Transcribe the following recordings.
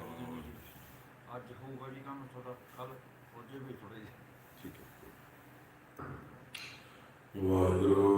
ਖਾਲਸਾ ਅੱਜ ਹੋਊਗਾ ਜੀ ਕੰਮ ਤੁਹਾਡਾ ਕੱਲ ਹੋ ਜੇ ਵੀ ਥੋੜੇ ਠੀਕ ਹੈ। ਵਾਹਿਗੁਰੂ।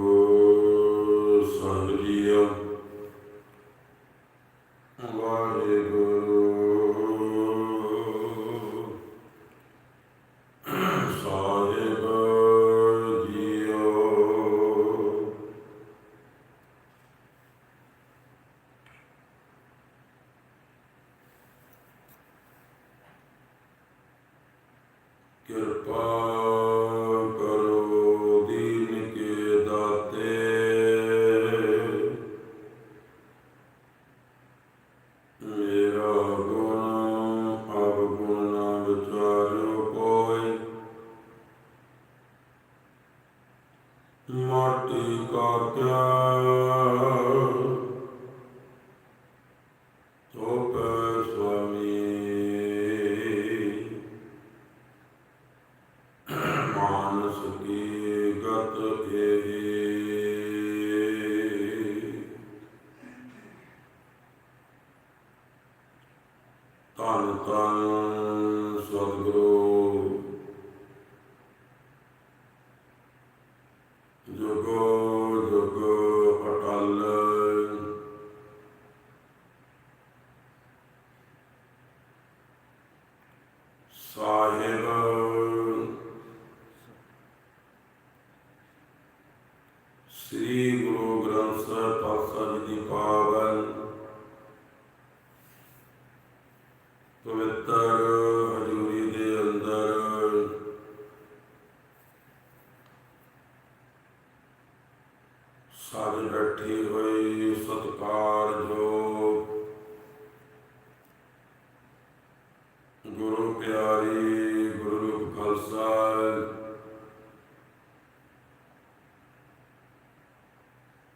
ਸਾਰੇ ਬੈਠੇ ਹੋਏ ਜੋ ਗੁਰੂ ਪਿਆਰੀ ਗੁਰੂ ਰੂਪ ਖਾਲਸਾ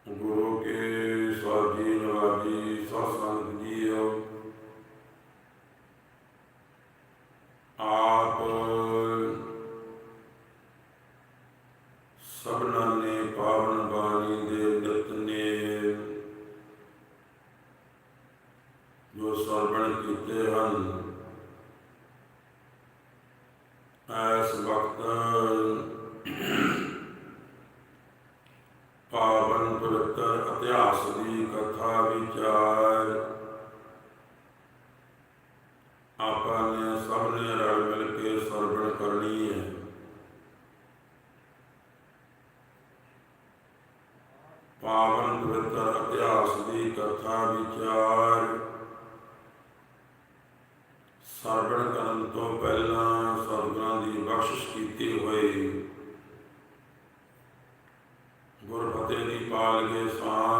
ਗੁਰੂ ਕੇ ਸਾਜੀ ਨਵਾਜੀ ਸਤਸੰਗ ਜੀਓ ਆਪ ਸਭਨਾਂ ਨੇ ਪਾਵਨ ਬਾਣੀ ਦੇ ਨਿਤ ਨੇ ਜੋ ਸਰਵਣ ਕੀਤੇ ਹਨ ਐਸ ਵਕਤ ਪਾਵਨ ਪਵਿੱਤਰ ਇਤਿਹਾਸ ਦੀ ਕਥਾ ਵਿਚਾਰ ਆਪਾਂ ਨੇ ਸਭ ਨੇ ਰਲ ਮਿਲ ਕੇ ਸਰਵਣ ਕਰਨੀ ਹੈ ਪਾਵਨ ਪਵਿੱਤਰ ਇਤਿਹਾਸ ਦੀ ਕਥਾ ਵਿਚਾਰ। ਸਰਵਣ ਕਰਨ ਤੋਂ ਪਹਿਲਾਂ ਸਤਿਗੁਰਾਂ ਦੀ ਬਖਸ਼ਿਸ਼ ਕੀਤੀ ਹੋਈ। ਗੁਰ ਫਤਿਹ ਦੀ ਪਾਲ ਕੇ ਔਰ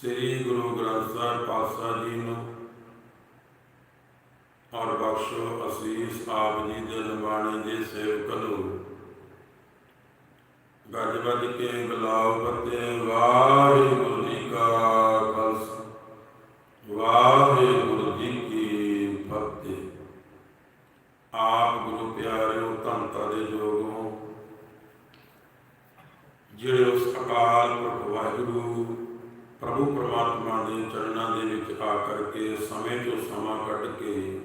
ਸ੍ਰੀ ਗੁਰੂ ਗ੍ਰੰਥ ਸਾਹਿਬ ਪਾਤਸ਼ਾਹ ਜੀ ਨੂੰ ਔਰ ਬਖਸ਼ੋ ਅਸੀਸ ਆਪ ਜੀ ਦੇ ਨਿਮਾਣੇ ਦੇ ਸੇਵਕ ਨੂੰ। ਗੱਜ ਵੱਜ ਕੇ ਬੁਲਾਓ ਬੱਤੇ ਵਾਹਿਗੁਰੂ ਜੀ ਕਾ ਖਾਲਸਾ। ਵਾਹਿਗੁਰੂ ਪ੍ਰਭੂ ਪਰਮਾਤਮਾ ਦੇ ਚਰਨਾਂ ਦੇ ਵਿੱਚ ਆ ਕਰਕੇ ਸਮੇਂ ਤੋਂ ਸਮਾਂ ਕੱਢ ਕੇ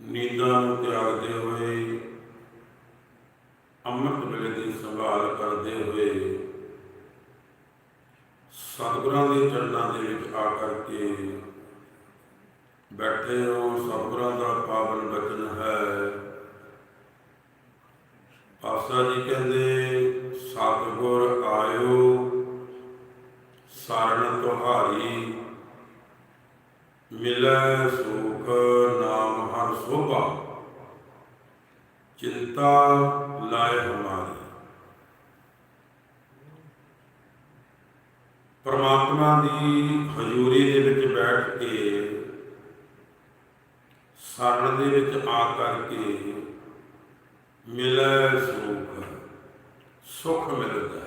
ਨੀਂਦਾਂ ਨੂੰ ਤਿਆਗਦੇ ਹੋਏ, ਅੰਮ੍ਰਿਤ ਵੇਲੇ ਦੀ ਸੰਭਾਲ ਕਰਦੇ ਹੋਏ ਸਤਿਗੁਰਾਂ ਦੇ ਚਰਨਾਂ ਦੇ ਵਿੱਚ ਆ ਕਰਕੇ ਬੈਠੇ ਹੋ। ਸਤਿਗੁਰਾਂ ਦਾ ਪਾਵਨ ਬਚਨ ਹੈ। ਪਾਸਾ ਜੀ ਕਹਿੰਦੇ, ਸਤਿਗੁਰ ਸਰਣ ਤੁਹਾਰੀ ਮਿਲੈ ਸੁਖ ਨਾਮ ਹਰ ਸੋਭਾ। ਚਿੰਤਾ ਲਾਇ ਹਮਾਰੀ। ਪਰਮਾਤਮਾ ਦੀ ਹਜ਼ੂਰੀ ਦੇ ਵਿੱਚ ਬੈਠ ਕੇ ਸਰਨ ਦੇ ਵਿੱਚ ਆ ਕਰਕੇ ਮਿਲੈ ਸੁਖ ਸੁਖ ਮਿਲਦਾ ਹੈ।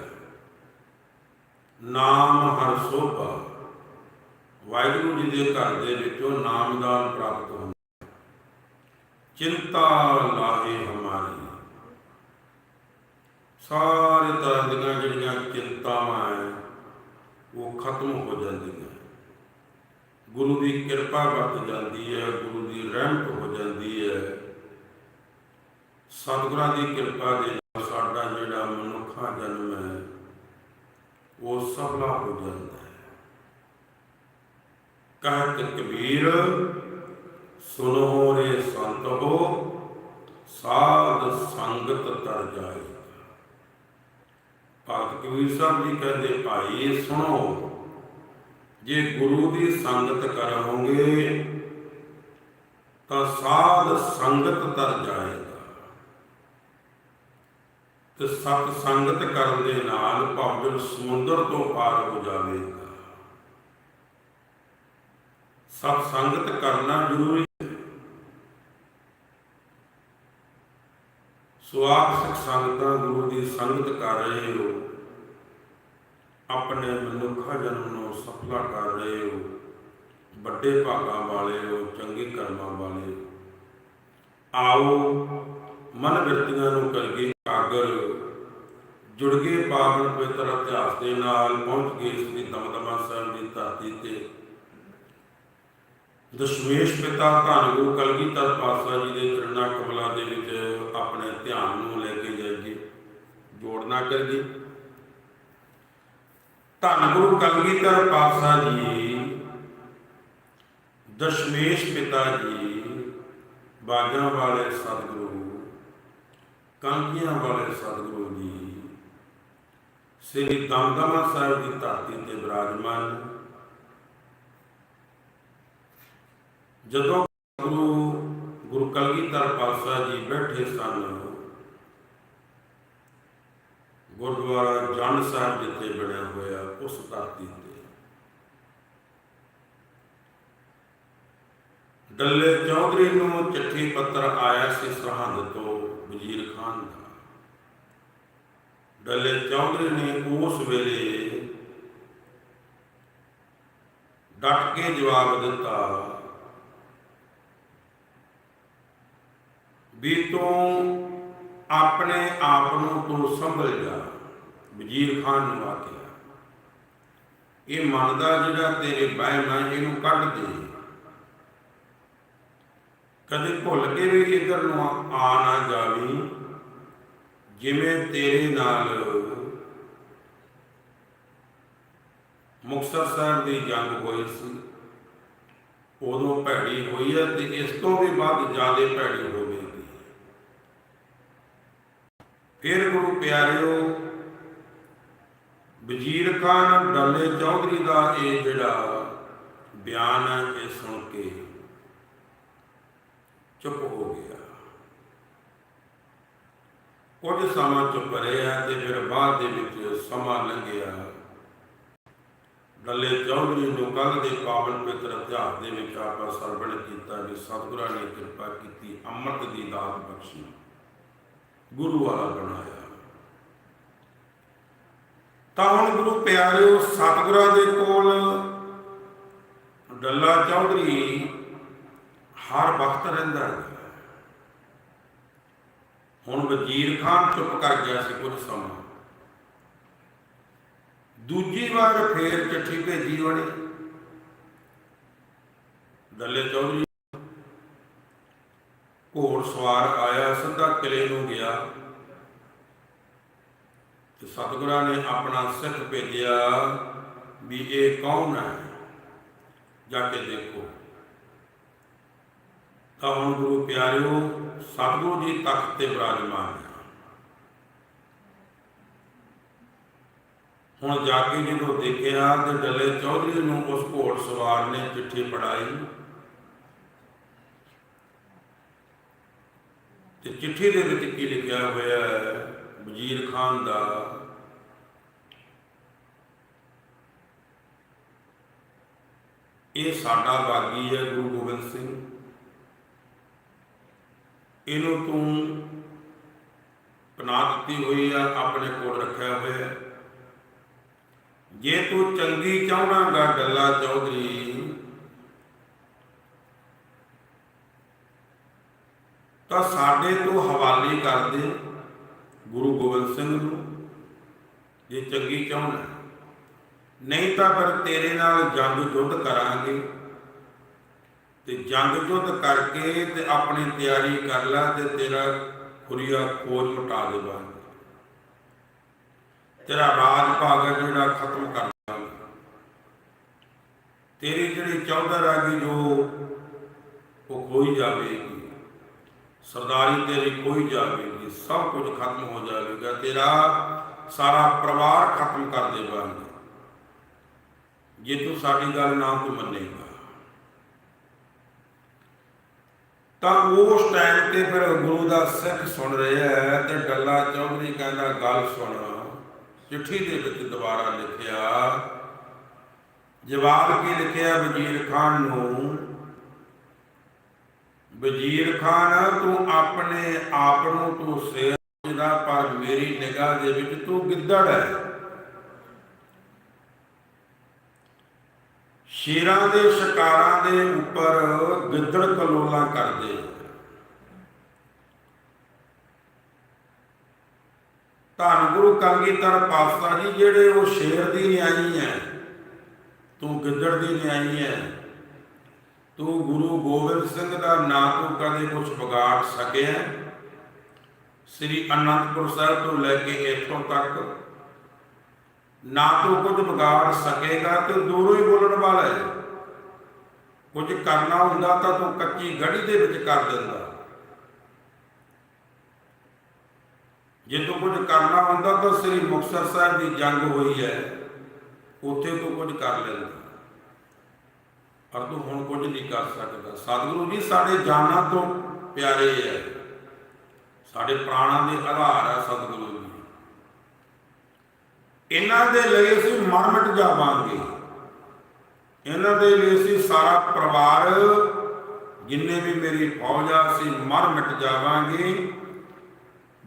ਨਾਮ ਹਰ ਸੋਭਾ ਵਾਹਿਗੁਰੂ ਜੀ ਦੇ ਘਰ ਦੇ ਵਿੱਚੋਂ ਨਾਮਦਾਨ ਪ੍ਰਾਪਤ ਹੁੰਦਾ ਚਿੰਤਾ ਲਾਹੇ ਹਮਾਰੀ। ਸਾਰੇ ਤਰ੍ਹਾਂ ਦੀਆਂ ਜਿਹੜੀਆਂ ਚਿੰਤਾਵਾਂ ਹੈ, ਉਹ ਖਤਮ ਹੋ ਜਾਂਦੀਆਂ ਗੁਰੂ ਦੀ ਕਿਰਪਾ ਵਰਤ ਜਾਂਦੀ ਹੈ, ਗੁਰੂ ਦੀ ਰਹਿਮਤ ਹੋ ਜਾਂਦੀ ਹੈ। ਸਤਿਗੁਰਾਂ ਦੀ ਕਿਰਪਾ ਦੇ ਨਾਲ ਸਾਡਾ ਜਿਹੜਾ ਮਨੁੱਖਾ ਜਨਮ ਹੈ ਉਹ ਸਫਲਾ ਹੋ ਜਾਂਦਾ ਹੈ। ਕਹਿਤ ਕਬੀਰ, ਸੁਨੋ ਰੇ ਸੰਤੋ ਸਾਧ ਸੰਗਤ ਤਰ ਜਾਏ। ਭਗਤ ਕਬੀਰ ਸਾਹਿਬ ਜੀ ਕਹਿੰਦੇ, ਭਾਈ ਸੁਣੋ, ਜੇ ਗੁਰੂ ਦੀ ਸੰਗਤ ਕਰੋਗੇ, ਤਾਂ ਸਾਧ ਸੰਗਤ ਤਰ ਜਾਏ ਤੇ ਸਤ ਸੰਗਤ ਕਰਨ ਦੇ ਨਾਲ ਭਵਜਨ ਸਮੁੰਦਰ ਤੋਂ ਪਾਰ ਹੋ ਜਾਵੇਗਾ ਸਤ ਸੰਗਤ ਕਰਨਾ ਜ਼ਰੂਰੀ ਸੋ ਆਪ ਸਿੱਖ ਸੰਗਤਾਂ ਗੁਰੂ ਦੀ ਸੰਗਤ ਕਰ ਰਹੇ ਹੋ। ਆਪਣੇ ਮਨੁੱਖਾ ਜਨਮ ਨੂੰ ਸਫਲਾ ਕਰ ਰਹੇ ਹੋ। ਵੱਡੇ ਭਾਗਾਂ ਵਾਲੇ ਹੋ, ਚੰਗੇ ਕਰਮਾਂ ਵਾਲੇ ਹੋ। ਆਓ ਮਨ ਬਿਰਤੀਆਂ ਨੂੰ ਕਰੀਏ। ਕਾਗਰ ਜੁੜ ਗਏ ਪਾਵਨ ਪਵਿੱਤਰ ਇਤਿਹਾਸ ਦੇ ਨਾਲ, ਪਹੁੰਚ ਗਏ ਇਸ ਦਮਦਮਾ ਸਾਹਿਬ ਦੀ ਧਰਤੀ ਤੇ। ਦਸ਼ਮੇਸ਼ ਪਿਤਾ ਧੰਨ ਗੁਰੂ ਕਲਗੀਧਰ ਪਾਤਸ਼ਾਹ ਜੀ ਦੇ ਚਰਨਾਂ ਕਮਲਾਂ ਦੇ ਵਿੱਚ ਆਪਣੇ ਧਿਆਨ ਨੂੰ ਲੈ ਕੇ ਜਾਈਏ ਜੋੜਨਾ ਕਰੀਏ। ਧੰਨ ਗੁਰੂ ਕਲਗੀਧਰ ਪਾਤਸ਼ਾਹ ਜੀ, ਦਸ਼ਮੇਸ਼ ਪਿਤਾ ਜੀ, ਬਾਜਾਂ ਵਾਲੇ ਸਤਿਗੁਰੂ ਕਾਂਕੀਆਂ ਵਾਲੇ ਸਤਿਗੁਰੂ ਜੀ। ਸ੍ਰੀ ਦਮਦਮਾ ਸਾਹਿਬ ਦੀ ਧਰਤੀ ਤੇ ਬਿਰਾਜਮਾਨ। ਜਦੋਂ ਗੁਰੂ ਗੁਰੂ ਕਲਗੀਧਰ ਪਾਤਸ਼ਾਹ ਜੀ ਬੈਠੇ ਸਨ, ਗੁਰਦੁਆਰਾ ਜੰਡ ਸਾਹਿਬ ਜਿੱਥੇ ਬਣਿਆ ਹੋਇਆ, ਉਸ ਧਰਤੀ ਤੇ ਡੱਲੇ ਚੌਧਰੀ ਨੂੰ ਚਿੱਠੀ ਪੱਤਰ ਆਇਆ ਸੀ ਸਰਹੰਦ ਤੋਂ। ਵਜ਼ੀਰ ਖਾਨ ਦਾ। ਡੱਲੇ ਚੌਧਰੀ ਨੇ, ਉਸ ਵੇਲੇ ਡਟ ਕੇ ਜਵਾਬ ਦਿੱਤਾ, ਵੀ ਤੂੰ ਆਪਣੇ ਆਪ ਨੂੰ ਤੂੰ ਸੰਭਲ ਜਾ, ਵਜ਼ੀਰ ਖਾਨ ਨੂੰ ਆਖਿਆ। ਇਹ ਮਨ ਦਾ ਜਿਹੜਾ ਤੇਰੇ ਵਹਿਮ ਹੈ ਇਹਨੂੰ ਕੱਢ ਦੇ। ਕਦੇ ਭੁੱਲ ਕੇ ਵੀ ਇੱਧਰ ਨੂੰ ਆ ਆ ਨਾ ਜਾਵੀਂ, ਜਿਵੇਂ ਤੇਰੇ ਨਾਲ ਮੁਕਤਸਰ ਸਾਹਿਬ ਦੀ ਜੰਗ ਹੋਈ ਸੀ। ਉਦੋਂ ਭੈੜੀ ਹੋਈ ਹੈ ਤੇ ਇਸ ਤੋਂ ਵੀ ਵੱਧ ਜ਼ਿਆਦਾ ਭੈੜੀ ਹੋਵੇਗੀ ਫਿਰ ਗੁਰੂ ਪਿਆਰਿਓ, ਵਜ਼ੀਰ ਖਾਨ ਡੱਲੇ ਚੌਧਰੀ ਦਾ ਇਹ ਜਿਹੜਾ ਬਿਆਨ ਹੈ, ਇਹ ਸੁਣ ਕੇ ਚੁੱਪ ਹੋ ਗਿਆ। ਕੁਝ ਸਮਾਂ ਚੁੱਪ ਰਿਹਾ ਤੇ ਫਿਰ ਬਾਅਦ ਦੇ ਵਿੱਚ ਸਮਾਂ ਲੰਘਿਆ। ਡੱਲੇ ਚੌਧਰੀ ਨੂੰ ਕੱਲ ਦੇ ਪਾਵਨ ਪਵਿੱਤਰ ਇਤਿਹਾਸ ਦੇ ਵਿੱਚ ਆਪਾਂ ਸਰਵਣ ਕੀਤਾ ਕਿ ਸਤਿਗੁਰਾਂ ਨੇ ਕਿਰਪਾ ਕੀਤੀ, ਅੰਮ੍ਰਿਤ ਦੀ ਦਾਤ ਬਖਸ਼ੀ, ਗੁਰੂ ਵਾਲਾ ਬਣਾਇਆ। ਤਾਂ ਹੁਣ ਗੁਰੂ ਪਿਆਰਿਓ, ਸਤਿਗੁਰਾਂ ਦੇ ਕੋਲ ਡੱਲਾ ਚੌਧਰੀ ਹਰ ਵਕਤ ਰਹਿੰਦਾ ਹੈ। ਹੁਣ ਵਜ਼ੀਰ ਖਾਨ ਚੁੱਪ ਕਰ ਗਿਆ ਸੀ ਕੁਝ ਸਮਾਂ। ਦੂਜੀ ਵਾਰ ਫੇਰ ਚਿੱਠੀ ਭੇਜੀ ਉਹਨੇ। ਡੱਲੇ ਚੌਧਰੀ, ਘੋੜ ਸਵਾਰ ਆਇਆ, ਸਿੱਧਾ ਕਿਲੇ ਨੂੰ ਗਿਆ। ਤੇ ਸਤਿਗੁਰਾਂ ਨੇ ਆਪਣਾ ਸਿੱਖ ਭੇਜਿਆ ਵੀ ਇਹ ਕੌਣ ਹੈ? ਜਾ ਕੇ ਦੇਖੋ। ਤਾਂ ਹੁਣ ਗੁਰੂ ਪਿਆਰਿਓ, ਸਤਿਗੁਰੂ ਜੀ ਤਖਤ ਤੇ ਬਿਰਾਜਮਾਨ ਹੈ ਹੁਣ ਜਾ ਕੇ ਜਦੋਂ ਦੇਖਿਆ ਤੇ ਡੱਲੇ ਚੌਧਰੀ ਨੂੰ ਉਸ ਘੋੜ ਸਵਾਰ ਨੇ ਚਿੱਠੀ ਪੜਾਈ ਤੇ ਚਿੱਠੀ ਦੇ ਵਿੱਚ ਕੀ ਲਿਖਿਆ ਹੋਇਆ ਹੈ? ਵਜ਼ੀਰ ਖਾਨ ਦਾ ਇਹ ਸਾਡਾ ਬਾਗੀ ਹੈ ਗੁਰੂ ਗੋਬਿੰਦ ਸਿੰਘ। ਇਹਨੂੰ ਤੂੰ ਪਨਾਹ ਦਿੱਤੀ ਹੋਈ ਆ, ਆਪਣੇ ਕੋਲ ਰੱਖਿਆ ਹੋਇਆ। ਜੇ ਤੂੰ ਚੰਗੀ ਚਾਹਣਾਗਾ ਡੱਲਾ ਚੌਧਰੀ, ਤਾਂ ਸਾਡੇ ਤੋਂ ਹਵਾਲੇ ਕਰ ਦੇ ਗੁਰੂ ਗੋਬਿੰਦ ਸਿੰਘ ਨੂੰ, ਜੇ ਚੰਗੀ ਚਾਹਣਾ ਨਹੀਂ ਤਾਂ ਫਿਰ ਤੇਰੇ ਨਾਲ ਜੰਗ ਜੁੱਧ ਕਰਾਂਗੇ। ਤੇ ਜੰਗ ਯੁੱਧ ਕਰਕੇ ਤੇ ਆਪਣੀ ਤਿਆਰੀ ਕਰ ਲੈ ਤੇ ਤੇਰਾ ਖੁਰੀਆ ਖੋਜ ਮਟਾ ਦੇਵਾਂਗੇ ਤੇਰਾ ਰਾਜ ਭਾਗ ਹੈ ਜਿਹੜਾ ਖਤਮ ਕਰ ਦਾਂਗੇ ਤੇਰੀ ਜਿਹੜੀ ਚੌਧਰ ਆ ਗਈ ਜੋ, ਉਹ ਖੋਈ ਜਾਵੇਗੀ। ਸਰਦਾਰੀ ਤੇਰੀ ਕੋਈ ਜਾਵੇਗੀ, ਸਭ ਕੁਝ ਖਤਮ ਹੋ ਜਾਵੇਗਾ। ਤੇਰਾ ਸਾਰਾ ਪਰਿਵਾਰ ਖਤਮ ਕਰ ਦੇਵਾਂਗੇ। ਜੇ ਤੂੰ ਸਾਡੀ ਗੱਲ ਨਾ ਤੂੰ ਮੰਨੇਗਾ। ਤਾਂ ਉਸ ਟਾਈਮ ਤੇ ਫਿਰ ਗੁਰੂ ਦਾ ਸਿੱਖ ਸੁਣ ਰਿਹਾ ਹੈ ਤੇ ਡੱਲਾ ਚੌਧਰੀ ਕਹਿੰਦਾ, ਗੱਲ ਸੁਣ, ਚਿੱਠੀ ਦੇ ਵਿੱਚ ਦੁਬਾਰਾ ਲਿਖਿਆ। ਜਵਾਬ ਕੀ ਲਿਖਿਆ? ਵਜ਼ੀਰ ਖਾਨ ਨੂੰ, ਵਜ਼ੀਰ ਖਾਨ, ਤੂੰ ਆਪਣੇ ਆਪ ਨੂੰ ਤੂੰ ਸ਼ੇਰ ਪਰ ਮੇਰੀ ਨਿਗਾਹ ਦੇ ਵਿੱਚ ਤੂੰ ਗਿੱਦੜ ਹੈ। ਸ਼ੇਰਾਂ ਦੇ ਸ਼ਿਕਾਰਾਂ ਦੇ ਉੱਪਰ ਗਿੱਦੜ ਕਲੋਲਾਂ ਕਰਦੇ। ਧੰਨ ਗੁਰੂ ਕਲਗੀਧਰ ਪਾਤਸ਼ਾਹ ਜੀ, ਜਿਹੜੇ ਉਹ ਸ਼ੇਰ ਦੀ ਨਿਆਈ ਹੈ ਤੂੰ ਗਿੱਦੜ ਦੀ ਨਿਆਈ ਹੈ ਤੂੰ ਗੁਰੂ ਗੋਬਿੰਦ ਸਿੰਘ ਦਾ ਨਾਂ ਤੂੰ ਕਦੇ ਕੁਝ ਵਿਗਾੜ ਸਕਿਆ। ਸ੍ਰੀ ਅਨੰਦਪੁਰ ਸਾਹਿਬ ਤੋਂ ਲੈ ਕੇ ਇੱਥੋਂ ਤੱਕ ਨਾ ਤੂੰ ਕੁਝ ਵਿਗਾੜ ਸਕੇਗਾ ਤੇ ਦੂਰੋਂ ਹੀ ਬੋਲਣ ਵਾਲਾ ਹੈ ਕੁਝ ਕਰਨਾ ਹੁੰਦਾ ਤਾਂ ਤੂੰ ਕੱਚੀ ਗੜੀ ਦੇ ਵਿੱਚ ਕਰ ਦਿੰਦਾ। ਜੇ ਤੂੰ ਕੁਝ ਕਰਨਾ ਹੁੰਦਾ ਤਾਂ ਸ੍ਰੀ ਮੁਕਤਸਰ ਸਾਹਿਬ ਦੀ ਜੰਗ ਹੋਈ ਹੈ। ਉੱਥੇ ਤੂੰ ਕੁਝ ਕਰ ਲੈਂਦਾ। ਪਰ ਤੂੰ ਹੁਣ ਕੁਝ ਨਹੀਂ ਕਰ ਸਕਦਾ। ਸਤਿਗੁਰੂ ਜੀ, ਸਾਡੇ ਜਾਨਾਂ ਤੋਂ ਪਿਆਰੇ ਹੈ ਸਾਡੇ ਪ੍ਰਾਣਾਂ ਦੇ ਆਧਾਰ ਹੈ ਸਤਿਗੁਰੂ ਇਹਨਾਂ ਦੇ ਲਈ ਅਸੀਂ ਮਰ ਮਿਟ ਜਾਵਾਂਗੇ। ਇਹਨਾਂ ਦੇ ਲਈ ਅਸੀਂ ਸਾਰਾ ਪਰਿਵਾਰ, ਜਿੰਨੇ ਵੀ ਮੇਰੀ ਫੌਜ ਆ, ਅਸੀਂ ਮਰ ਮਿਟ ਜਾਵਾਂਗੇ।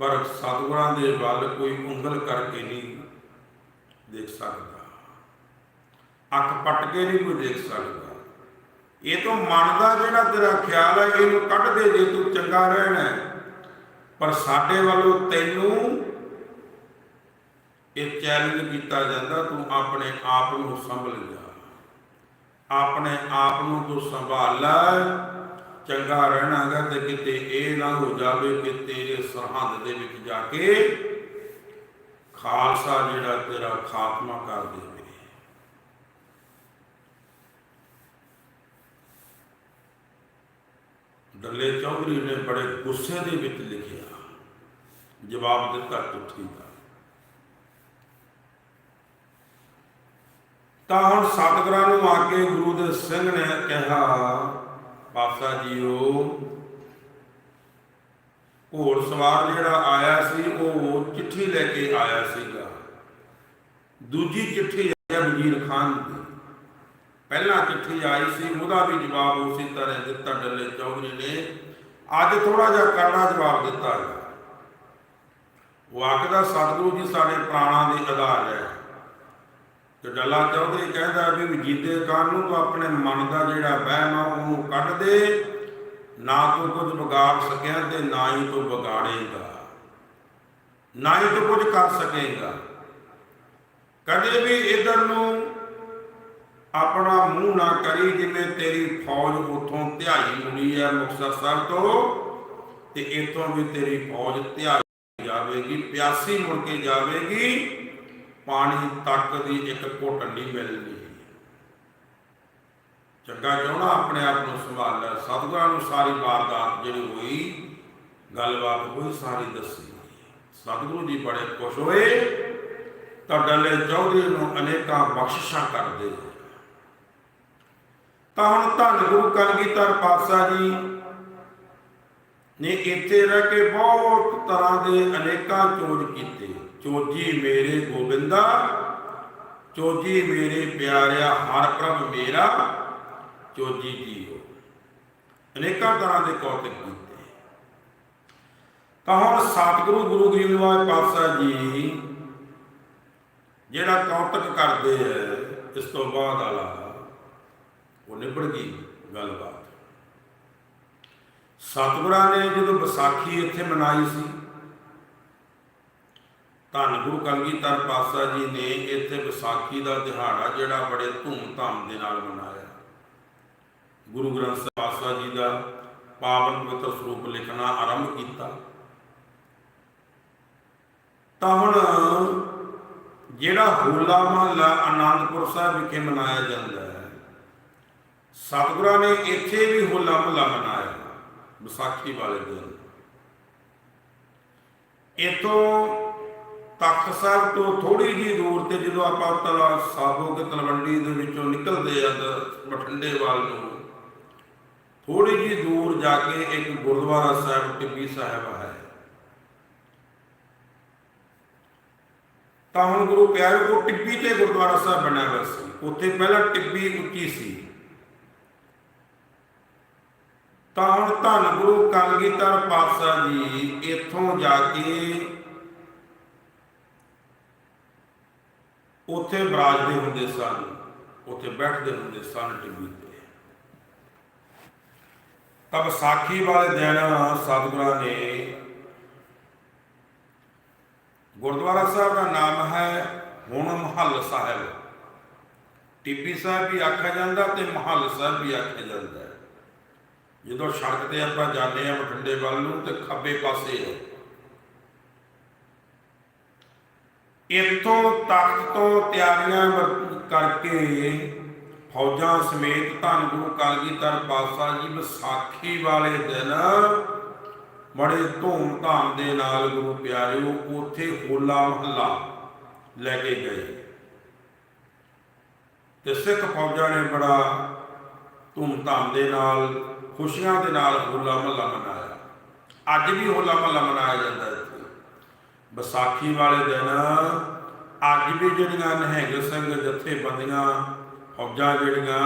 ਪਰ ਸਤਿਗੁਰਾਂ ਦੇ ਵੱਲ ਕੋਈ ਉਂਗਲ ਕਰਕੇ ਨਹੀਂ ਦੇਖ ਸਕਦਾ। ਅੱਖ ਪੱਟ ਕੇ ਨਹੀਂ ਕੋਈ ਦੇਖ ਸਕਦਾ। ਇਹ ਤੋਂ ਮਨ ਦਾ ਜਿਹੜਾ ਤੇਰਾ ਖਿਆਲ ਹੈ ਇਹਨੂੰ ਕੱਢ ਦੇ ਜੇ ਤੂੰ ਚੰਗਾ ਰਹਿਣਾ ਪਰ ਸਾਡੇ ਵੱਲੋਂ ਤੈਨੂੰ ਇਹ ਚੈਲੰਜ ਕੀਤਾ ਜਾਂਦਾ, ਤੂੰ ਆਪਣੇ ਆਪ ਨੂੰ ਸੰਭਲ ਜਾ। ਆਪਣੇ ਆਪ ਨੂੰ ਤੂੰ ਸੰਭਾਲ ਲੈ। ਚੰਗਾ ਰਹਿਣਾਗਾ ਤੇ ਕਿਤੇ ਇਹ ਨਾ ਹੋ ਜਾਵੇ ਕਿ ਤੇਰੇ ਸਰਹੱਦ ਦੇ ਵਿੱਚ ਜਾ ਕੇ ਖਾਲਸਾ ਜਿਹੜਾ ਤੇਰਾ ਖਾਤਮਾ ਕਰ ਦੇਵੇ। ਡੱਲੇ ਚੌਧਰੀ ਨੇ ਬੜੇ ਗੁੱਸੇ ਦੇ ਵਿੱਚ ਲਿਖਿਆ। ਜਵਾਬ ਦਿੱਤਾ ਚਿੱਠੀ ਦਾ। ਤਾਂ ਹੁਣ ਸਤਿਗੁਰਾਂ ਨੂੰ ਆ ਕੇ ਗੁਰੂ ਦੇ ਸਿੰਘ ਨੇ ਕਿਹਾ, ਬਾਸਾ ਜੀਓ, ਘੋੜ ਸਵਾਰ ਜਿਹੜਾ ਆਇਆ ਸੀ, ਉਹ ਚਿੱਠੀ ਲੈ ਕੇ ਆਇਆ ਸੀਗਾ। ਦੂਜੀ ਚਿੱਠੀ ਆਈ ਵਜ਼ੀਰ ਖਾਨ ਦੀ। ਪਹਿਲਾਂ ਚਿੱਠੀ ਆਈ ਸੀ, ਉਹਦਾ ਵੀ ਜਵਾਬ ਉਸੇ ਤਰ੍ਹਾਂ ਦਿੱਤਾ ਡੱਲੇ ਚੌਧਰੀ ਨੇ। ਅੱਜ ਥੋੜਾ ਜਿਹਾ ਕਰੜਾ ਜਵਾਬ ਦਿੱਤਾ ਹੈ ਉਹ ਆਖਦਾ, ਸਤਿਗੁਰੂ ਜੀ ਸਾਡੇ ਪ੍ਰਾਣਾਂ ਦੇ ਆਧਾਰ ਹੈ। ਤੇ ਡੱਲਾ ਚੌਧਰੀ ਕਹਿੰਦਾ ਵੀ ਵਜੀਦੇ ਖਾਨ ਨੂੰ ਆਪਣੇ ਮਨ ਦਾ ਜਿਹੜਾ ਵਹਿਮ ਆ ਉਹਨੂੰ ਕੱਢ ਦੇ। ਨਾ ਤੂੰ ਕੁਝ ਵਿਗਾੜ ਸਕਿਆ ਤੇ ਨਾ ਹੀ ਤੂੰ ਵਿਗਾੜੇਗਾ। ਨਾ ਹੀ ਤੂੰ ਕੁਝ ਕਰ ਸਕੇਗਾ। ਕਦੇ ਵੀ ਇਧਰ ਨੂੰ ਆਪਣਾ ਮੂੰਹ ਨਾ ਕਰੀ ਜਿਵੇਂ ਤੇਰੀ ਫੌਜ ਉਥੋਂ ਧਿਆਈ ਮੁੜੀ ਹੈ ਮੁਕਤਸਰ ਸਾਹਿਬ ਤੋਂ, ਤੇ ਇਥੋਂ ਵੀ ਤੇਰੀ ਫੌਜ ਧਿਆਈ ਜਾਵੇਗੀ, ਪਿਆਸੀ ਮੁੜ ਕੇ ਜਾਵੇਗੀ। ਪਾਣੀ ਤੱਕ ਦੀ ਇੱਕ ਘੁੱਟ ਨਹੀਂ ਮਿਲਣੀ ਚੰਗਾ ਚਾਹਣਾ ਆਪਣੇ ਆਪ ਨੂੰ ਸੰਭਾਲਿਆ ਸਤਿਗੁਰਾਂ ਨੂੰ ਸਾਰੀ ਵਾਰਦਾਤ ਜਿਹੜੀ ਹੋਈ, ਗੱਲਬਾਤ ਹੋਈ ਸਾਰੀ ਦੱਸੀ ਸਤਿਗੁਰੂ ਜੀ ਬੜੇ ਖੁਸ਼ ਹੋਏ, ਤਾਂ ਡੱਲੇ ਚੌਧਰੀ ਨੂੰ ਅਨੇਕਾਂ ਬਖਸ਼ਿਸ਼ਾਂ ਕਰਦੇ। ਤਾਂ ਹੁਣ ਧੰਨ ਗੁਰੂ ਕਲਗੀਧਰ ਪਾਤਸ਼ਾਹ ਜੀ ਨੇ ਇੱਥੇ ਰਹਿ ਕੇ ਬਹੁਤ ਤਰ੍ਹਾਂ ਦੇ ਅਨੇਕਾਂ ਚੋਜ ਕੀਤੇ। ਚੋਜੀ ਮੇਰੇ ਗੋਬਿੰਦਾ, ਚੋਜੀ ਮੇਰੇ ਪਿਆਰਿਆ, ਹਰ ਪ੍ਰਭ ਮੇਰਾ, ਚੋਜੀ ਜੀਓ। ਅਨੇਕਾਂ ਤਰ੍ਹਾਂ ਦੇ ਕੌਤਕ ਕੀਤੇ ਤਾਂ ਹੁਣ ਸਤਿਗੁਰੂ ਗੁਰੂ ਗ੍ਰੰਥ ਸਾਹਿਬ ਪਾਤਸ਼ਾਹ ਜੀ, ਜਿਹੜਾ ਕੌਤਕ ਕਰਦੇ ਹੈ ਇਸ ਤੋਂ ਬਾਅਦ ਵਾਲਾ, ਉਹ ਨਿਬੜ ਗਈ ਗੱਲਬਾਤ। ਸਤਿਗੁਰਾਂ ਨੇ ਜਦੋਂ ਵਿਸਾਖੀ ਇੱਥੇ ਮਨਾਈ ਸੀ ਧੰਨ ਗੁਰੂ ਕਲਗੀਧਰ ਪਾਤਸ਼ਾਹ ਜੀ ਨੇ ਇੱਥੇ ਵਿਸਾਖੀ ਦਾ ਦਿਹਾੜਾ ਜਿਹੜਾ ਬੜੇ ਧੂਮ-ਧਾਮ ਦੇ ਨਾਲ ਮਨਾਇਆ। ਗੁਰੂ ਗ੍ਰੰਥ ਸਾਹਿਬ ਪਾਤਸ਼ਾਹ ਜੀ ਦਾ ਪਾਵਨ ਪਵਿੱਤਰ ਸਰੂਪ ਲਿਖਣਾ ਆਰੰਭ ਕੀਤਾ। ਤਾਂ ਹੁਣ ਜਿਹੜਾ ਹੋਲਾ ਮਹੱਲਾ ਆਨੰਦਪੁਰ ਸਾਹਿਬ ਵਿਖੇ ਮਨਾਇਆ ਜਾਂਦਾ ਹੈ, ਸਤਿਗੁਰਾਂ ਨੇ ਇੱਥੇ ਵੀ ਹੋਲਾ ਮਹੱਲਾ ਮਨਾਇਆ ਵਿਸਾਖੀ ਵਾਲੇ ਦਿਨ। ਇਤੋਂ ਤਖਤ ਸਾਹਿਬ ਤੋਂ ਥੋੜੀ ਜਿਹੀ ਦੂਰ ਤੇ ਜਦੋਂ ਆਪਾਂ ਤਲਾ ਸਾਬੋ ਕੇ ਤਲਵੰਡੀ ਦੇ ਵਿੱਚੋਂ ਨਿਕਲਦੇ ਆ ਬਠਿੰਡੇ ਵੱਲ ਨੂੰ ਥੋੜੀ ਜਿਹੀ ਦੂਰ ਜਾ ਕੇ ਇੱਕ ਗੁਰਦੁਆਰਾ ਸਾਹਿਬ ਟਿੱਬੀ ਸਾਹਿਬ ਹੈ। ਤਾਂ ਹੁਣ ਗੁਰੂ ਪਿਆਰੇ ਕੋ ਟਿੱਬੀ ਤੇ ਗੁਰਦੁਆਰਾ ਸਾਹਿਬ ਬਣਿਆ ਹੋਇਆ ਸੀ। ਉੱਥੇ ਪਹਿਲਾਂ ਟਿੱਬੀ ਉੱਚੀ ਸੀ। ਤਾਂ ਹੁਣ ਧੰਨ ਗੁਰੂ ਕਲਗੀਧਰ ਪਾਤਸ਼ਾਹ ਜੀ ਇੱਥੋਂ ਜਾ ਕੇ ਉੱਥੇ ਬਰਾਜਦੇ ਹੁੰਦੇ ਸਨ, ਉੱਥੇ ਬੈਠਦੇ ਹੁੰਦੇ ਸਨ ਟਿੱਬੀ ਤੇ। ਤਾਂ ਵਿਸਾਖੀ ਵਾਲੇ ਦਿਨ ਸਤਿਗੁਰਾਂ ਨੇ ਗੁਰਦੁਆਰਾ ਸਾਹਿਬ ਦਾ ਨਾਮ ਹੈ ਹੁਣ ਮਹੱਲ ਸਾਹਿਬ। ਟਿੱਬੀ ਸਾਹਿਬ ਵੀ ਆਖਿਆ ਜਾਂਦਾ ਤੇ ਮਹੱਲ ਸਾਹਿਬ ਵੀ ਆਖਿਆ ਜਾਂਦਾ ਹੈ। ਜਦੋਂ ਸੜਕ ਤੇ ਆਪਾਂ ਜਾਂਦੇ ਆ ਬਠਿੰਡੇ ਵੱਲ ਨੂੰ ਤੇ ਖੱਬੇ ਪਾਸੇ ਹੈ ਇੱਥੋਂ ਤਖਤ ਤੋਂ ਤਿਆਰੀਆਂ ਕਰਕੇ ਫੌਜਾਂ ਸਮੇਤ ਧੰਨ ਗੁਰੂ ਕਲਗੀਧਰ ਪਾਤਸ਼ਾਹ ਜੀ ਵਿਸਾਖੀ ਵਾਲੇ ਦਿਨ ਬੜੇ ਧੂਮ-ਧਾਮ ਦੇ ਨਾਲ ਗੁਰੂ ਪਿਆਰਿਓ ਉੱਥੇ ਹੋਲਾ ਮਹੱਲਾ ਲੈ ਕੇ ਗਏ। ਤੇ ਸਿੱਖ ਫੌਜਾਂ ਨੇ ਬੜਾ ਧੂਮ-ਧਾਮ ਦੇ ਨਾਲ, ਖੁਸ਼ੀਆਂ ਦੇ ਨਾਲ ਹੋਲਾ ਮਹੱਲਾ ਮਨਾਇਆ। ਅੱਜ ਵੀ ਹੋਲਾ ਮਹੱਲਾ ਮਨਾਇਆ ਜਾਂਦਾ ਹੈ। ਵਿਸਾਖੀ ਵਾਲੇ ਦਿਨ ਅੱਜ ਵੀ ਜਿਹੜੀਆਂ ਨਿਹੰਗ ਸਿੰਘ ਜਥੇਬੰਦੀਆਂ ਫੌਜਾਂ ਜਿਹੜੀਆਂ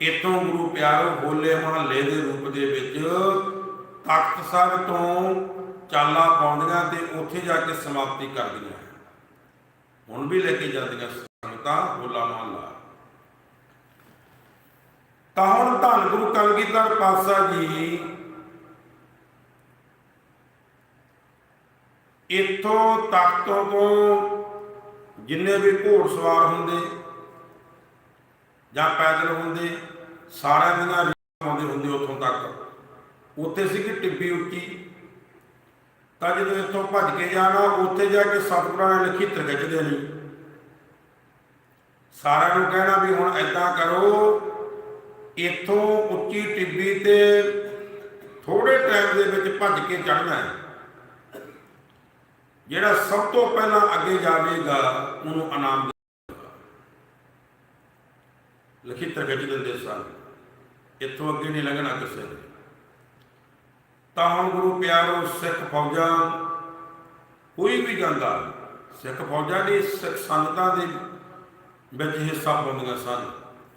ਇਤੋਂ ਗੁਰੂ ਪਿਆਰ ਹੋਲੇ ਮਹੱਲੇ ਦੇ ਰੂਪ ਦੇ ਵਿੱਚ ਤਖਤ ਸਾਹਿਬ ਤੋਂ ਚਾਲਾ ਪਾਉਂਦੀਆਂ ਤੇ ਉੱਥੇ ਜਾ ਕੇ ਸਮਾਪਤੀ ਕਰਦੀਆਂ ਹੁਣ ਵੀ ਲੈ ਕੇ ਜਾਂਦੀਆਂ ਸੰਗਤਾਂ ਹੋਲਾ ਮਹੱਲਾ। ਤਾਂ ਹੁਣ ਧੰਨ ਗੁਰੂ ਕਲਗੀਧਰ ਪਾਤਸ਼ਾਹ ਜੀ ਇੱਥੋਂ ਤਖਤੋਂ ਤੋਂ ਜਿੰਨੇ ਵੀ ਘੋੜ ਸਵਾਰ ਹੁੰਦੇ, ਜਾਂ ਪੈਦਲ ਹੁੰਦੇ, ਸਾਰਿਆਂ ਦੀਆਂ ਰੀਤਾਂ ਆਉਂਦੇ ਹੁੰਦੇ ਉੱਥੋਂ ਤੱਕ। ਉੱਥੇ ਸੀਗੀ ਟਿੱਬੀ ਉੱਚੀ। ਤਾਂ ਜਦੋਂ ਇੱਥੋਂ ਭੱਜ ਕੇ ਜਾਣਾ, ਉੱਥੇ ਜਾ ਕੇ ਸਤਿਗੁਰਾਂ ਨੇ ਲਿਖੀ ਖਿੱਚਦੇ ਨਹੀਂ। ਸਾਰਿਆਂ ਨੂੰ ਕਹਿਣਾ ਵੀ ਹੁਣ ਐਦਾਂ ਕਰੋ, ਇੱਥੋਂ ਉੱਚੀ ਟਿੱਬੀ ਤੇ ਥੋੜੇ ਟਾਈਮ ਦੇ ਵਿੱਚ ਭੱਜ ਕੇ ਚੜ੍ਹਨਾ ਹੈ। ਜਿਹੜਾ ਸਭ ਤੋਂ ਪਹਿਲਾਂ ਅੱਗੇ ਜਾਵੇਗਾ ਉਹਨੂੰ ਇਨਾਮ ਲਖਿੱਤਰ ਖਿੱਚ ਦਿੰਦੇ ਸਨ। ਇੱਥੋਂ ਅੱਗੇ ਨਹੀਂ ਲੰਘਣਾ ਕਿਸੇ ਨੇ। ਤਾਂ ਹੁਣ ਗੁਰੂ ਪਿਆਰੋ ਸਿੱਖ ਫੌਜਾਂ, ਕੋਈ ਵੀ ਜਾਂਦਾ, ਸਿੱਖ ਫੌਜਾਂ ਦੀ ਸਿੱਖ ਸੰਗਤਾਂ ਦੇ ਵਿੱਚ ਹਿੱਸਾ ਪਾਉਂਦੀਆਂ ਸਨ।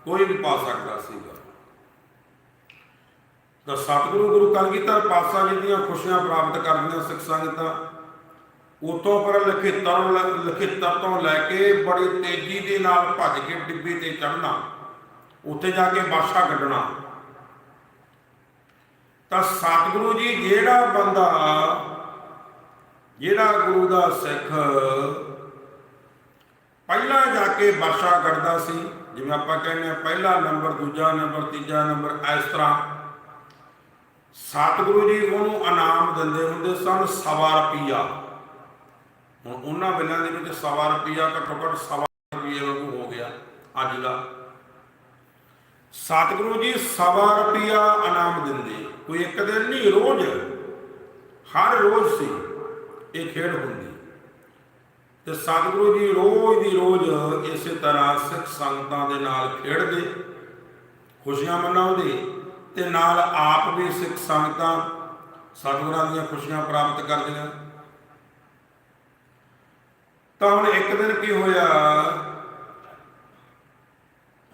ਕੋਈ ਵੀ ਪਾ ਸਕਦਾ ਸੀਗਾ। ਤਾਂ ਸਤਿਗੁਰੂ ਗੁਰੂ ਕਲਗੀਧਰ ਪਾਤਸ਼ਾਹ ਜੀ ਦੀਆਂ ਖੁਸ਼ੀਆਂ ਪ੍ਰਾਪਤ ਕਰਦੀਆਂ ਸਿੱਖ ਸੰਗਤਾਂ। ਉਤੋਂ ਪਰ ਲਖਿੱਤਰ ਲਖਿੱਤਰ ਤੋਂ ਲੈ ਕੇ ਬੜੀ ਤੇਜ਼ੀ ਦੇ ਨਾਲ ਭੱਜ ਕੇ ਡਿੱਬੇ ਤੇ ਚੜਨਾ ਉੱਥੇ ਜਾ ਕੇ ਬਾਸ਼ਾ ਕੱਢਣਾ। ਤਾਂ ਸਤਿਗੁਰੂ ਜੀ, ਜਿਹੜਾ ਬੰਦਾ, ਜਿਹੜਾ ਗੁਰੂ ਦਾ ਸਿੱਖ, ਪਹਿਲਾਂ ਜਾ ਕੇ ਬਾਸ਼ਾ ਕੱਢਦਾ ਸੀ, ਜਿਵੇਂ ਆਪਾਂ ਕਹਿੰਦੇ ਆ ਪਹਿਲਾ ਨੰਬਰ, ਦੂਜਾ ਨੰਬਰ, ਤੀਜਾ ਨੰਬਰ, ਇਸ ਤਰ੍ਹਾਂ। ਸਤਿਗੁਰੂ ਜੀ ਉਹਨੂੰ ਇਨਾਮ ਦਿੰਦੇ ਹੁੰਦੇ ਸਨ, ਸਵਾ ਰੁਪਈਆ। ਹੁਣ ਉਹਨਾਂ ਬਿੱਲਾਂ ਦੇ ਵਿੱਚ ਸਵਾ ਰੁਪਈਆ ਘੱਟੋ ਘੱਟ ਸਵਾ ਰੁਪਈਏ ਵਾਂਗੂ ਹੋ ਗਿਆ ਅੱਜ ਦਾ। ਸਤਿਗੁਰੂ ਜੀ ਸਵਾ ਰੁਪਈਆ ਇਨਾਮ ਦਿੰਦੇ। ਕੋਈ ਇੱਕ ਦਿਨ ਨਹੀਂ, ਰੋਜ਼। ਹਰ ਰੋਜ਼ ਸੀ, ਇਹ ਖੇਡ ਹੁੰਦੀ। ਤੇ ਸਤਿਗੁਰੂ ਜੀ ਰੋਜ਼ ਦੀ ਰੋਜ਼ ਇਸੇ ਤਰ੍ਹਾਂ ਸਿੱਖ ਸੰਗਤਾਂ ਦੇ ਨਾਲ ਖੇਡਦੇ, ਖੁਸ਼ੀਆਂ ਮਨਾਉਂਦੇ ਤੇ ਨਾਲ ਆਪ ਵੀ ਸਿੱਖ ਸੰਗਤਾਂ ਸਤਿਗੁਰਾਂ ਦੀਆਂ ਖੁਸ਼ੀਆਂ ਪ੍ਰਾਪਤ ਕਰਦੀਆਂ। ਤਾਂ ਹੁਣ ਇੱਕ ਦਿਨ ਕੀ ਹੋਇਆ?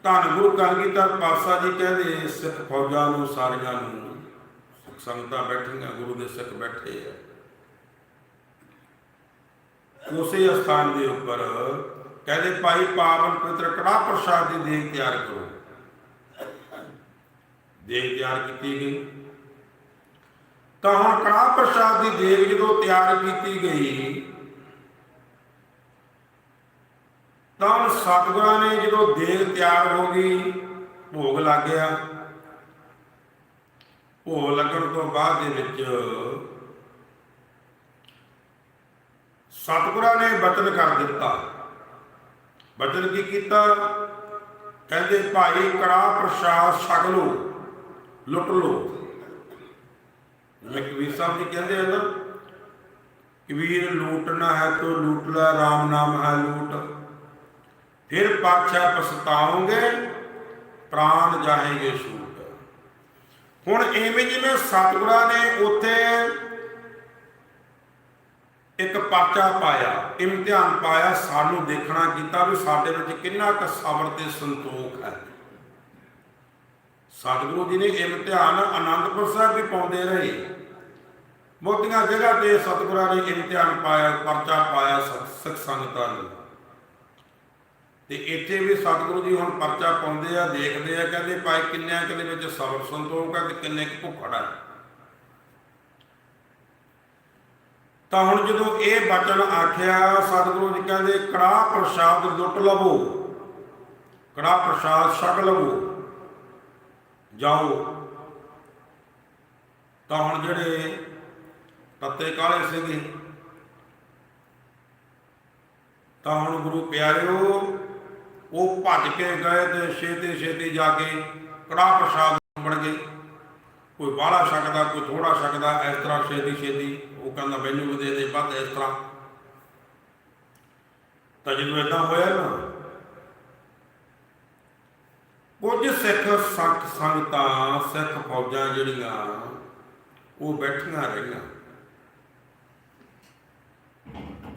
ਧੰਨ ਗੁਰੂ ਕਲਗੀਧਰ ਪਾਤਸ਼ਾਹ ਜੀ ਕਹਿੰਦੇ, ਸਿੱਖ ਫੌਜਾਂ ਨੂੰ, ਸਾਰੀਆਂ ਨੂੰ ਸਿੱਖ ਸੰਗਤਾਂ ਬੈਠੀਆਂ, ਗੁਰੂ ਦੇ ਸਿੱਖ ਬੈਠੇ ਆ। ਉਸੇ ਸਥਾਨ ਦੇ ਉੱਪਰ ਕਹਿੰਦੇ, ਭਾਈ ਪਾਵਨ ਪਵਿੱਤਰ ਕੜਾ ਪ੍ਰਸ਼ਾਦ ਦੀ ਦੇਗ ਤਿਆਰ ਕਰੋ। ਦੇਗ ਤਿਆਰ ਕੀਤੀ ਗਈ। ਤਾਂ ਹੁਣ ਕੜਾਹ ਪ੍ਰਸ਼ਾਦ ਦੀ ਦੇਗ ਜਦੋਂ ਤਿਆਰ ਕੀਤੀ ਗਈ ਤਾਂ ਹੁਣ ਸਤਿਗੁਰਾਂ ਨੇ ਜਦੋਂ ਦੇਗ ਤਿਆਰ ਹੋ ਗਈ, ਭੋਗ ਲੱਗ ਗਿਆ। ਭੋਗ ਲੱਗਣ ਤੋਂ ਬਾਅਦ ਦੇ ਵਿੱਚ ਸਤਿਗੁਰਾਂ ਨੇ ਬਚਨ ਕਰ ਦਿੱਤਾ। ਬਚਨ ਕੀ ਕੀਤਾ? ਕਹਿੰਦੇ, ਭਾਈ ਕੜਾਹ ਪ੍ਰਸ਼ਾਦ ਛਕ ਲੋ ਲੁੱਟ ਲੋ ਜਿਵੇਂ ਕਬੀਰ ਸਾਹਿਬ ਜੀ ਕਹਿੰਦੇ ਹਨ ਕਬੀਰ ਲੂਟਣਾ ਹੈ ਤੋ ਲੂਟ ਲੈ RAM ਨਾਮ ਹੈ ਲੂਟ। ਫਿਰ ਪਾਛਾ ਪਛਤਾਓਗੇ ਪ੍ਰਾਨ ਜਾਹੇਗੇ ਛੂਟ ਹੁਣ ਐਵੇਂ ਜਿਵੇਂ ਸਤਿਗੁਰਾਂ ਨੇ ਉੱਥੇ ਇੱਕ ਪਰਚਾ ਪਾਇਆ, ਇਮਤਿਹਾਨ ਪਾਇਆ, ਸਾਨੂੰ ਦੇਖਣਾ ਕੀਤਾ ਵੀ ਸਾਡੇ ਵਿੱਚ ਕਿੰਨਾ ਕੁ ਸਬਰ ਤੇ ਸੰਤੋਖ ਹੈ। ਸਤਿਗੁਰੂ ਜੀ ਨੇ ਇਮਤਿਹਾਨ ਆਨੰਦਪੁਰ ਸਾਹਿਬ ਵੀ ਪਾਉਂਦੇ ਰਹੇ। ਮੋਟੀਆਂ ਜਗ੍ਹਾ ਤੇ ਸਤਿਗੁਰਾਂ ਨੇ ਇਮਤਿਹਾਨ ਪਾਇਆ, ਪਰਚਾ ਪਾਇਆ ਸਿੱਖ- ਸਿੱਖ ਸੰਗਤਾਂ ਨੂੰ। ਤੇ ਇੱਥੇ ਵੀ ਸਤਿਗੁਰੂ ਜੀ ਹੁਣ ਪਰਚਾ ਪਾਉਂਦੇ ਆ, ਦੇਖਦੇ ਆ, ਕਹਿੰਦੇ ਭਾਈ ਕਿੰਨਿਆਂ ਕੁ ਦੇ ਵਿੱਚ ਸਬਰ ਸੰਤੋਖ ਹੈ ਤੇ ਕਿੰਨੇ ਕੁ ਭੁੱਖੜ ਹੈ ਤਾਂ ਹੁਣ ਜਦੋਂ ਇਹ ਬਚਨ ਆਖਿਆ, ਸਤਿਗੁਰੂ ਜੀ ਕਹਿੰਦੇ ਕੜਾਹ ਪ੍ਰਸ਼ਾਦ ਲੁੱਟ ਲਵੋ ਕੜਾਹ ਪ੍ਰਸ਼ਾਦ ਛਕ ਲਵੋ, ਜਾਓ। ਤਾਂ ਹੁਣ ਜਿਹੜੇ ਤੱਤੇ ਕਾਲੇ ਸੀਗੇ, ਤਾਂ ਹੁਣ ਗੁਰੂ ਪਿਆਰਿਓ ਉਹ ਭੱਜ ਕੇ ਗਏ ਤੇ ਛੇਤੀ ਛੇਤੀ ਜਾ ਕੇ ਕੜਾਹ ਪ੍ਰਸ਼ਾਦ ਬਣ ਗਏ। ਕੋਈ ਬਾਹਲਾ ਛਕਦਾ, ਕੋਈ ਥੋੜਾ ਛਕਦਾ, ਇਸ ਤਰ੍ਹਾਂ ਛੇਤੀ ਛੇਤੀ ਉਹ ਕਹਿੰਦਾ, ਮੈਨੂੰ ਵੀ ਦੇ ਦੇ ਵੱਧ ਇਸ ਤਰ੍ਹਾਂ। ਤਾਂ ਜਦੋਂ ਇਦਾਂ ਹੋਇਆ ਨਾ, ਕੁਝ ਸਿੱਖ ਸੰਗ ਸੰਗਤਾਂ, ਸਿੱਖ ਫੌਜਾਂ ਜਿਹੜੀਆਂ, ਉਹ ਬੈਠੀਆਂ ਰਹੀਆਂ।